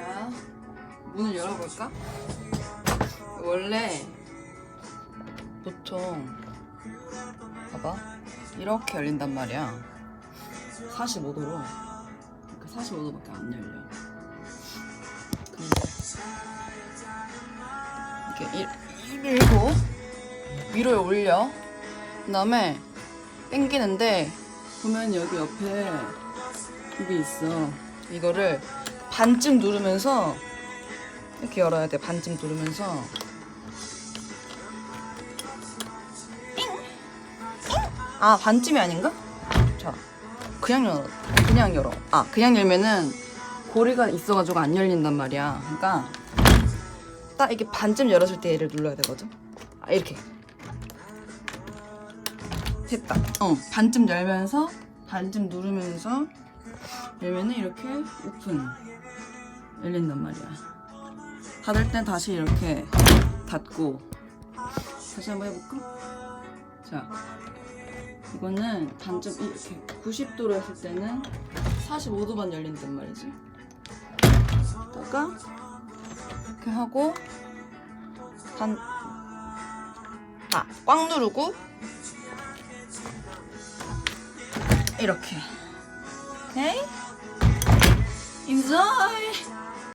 자, 문을 열어볼까? 원래 보통 봐봐. 이렇게 열린단 말이야. 45도로 이렇게 45도밖에 안 열려. 근데 이렇게 이- 이 밀고 위로 올려. 그 다음에 당기는데 보면 여기 옆에 이게 있어. 이거를 반쯤 누르면서 이렇게 열어야 돼. 반쯤 누르면서. 아 반쯤이 아닌가? 자 그냥 열어. 그냥 열어. 아 그냥 열면은 고리가 있어가지고 안 열린단 말이야. 그러니까 딱 이게 반쯤 열었을 때 얘를 눌러야 되거든. 아 이렇게. 됐다. 어 반쯤 열면서 반쯤 누르면서 열면은 이렇게 오픈 열린단 말이야 닫을 땐 다시 이렇게 닫고 다시 한번 해볼까? 자 이거는 반쯤 이렇게 90도로 했을 때는 45도만 열린단 말이지. 다가 이렇게 하고 반 아, 꽉 누르고 이렇게. 오케이? zor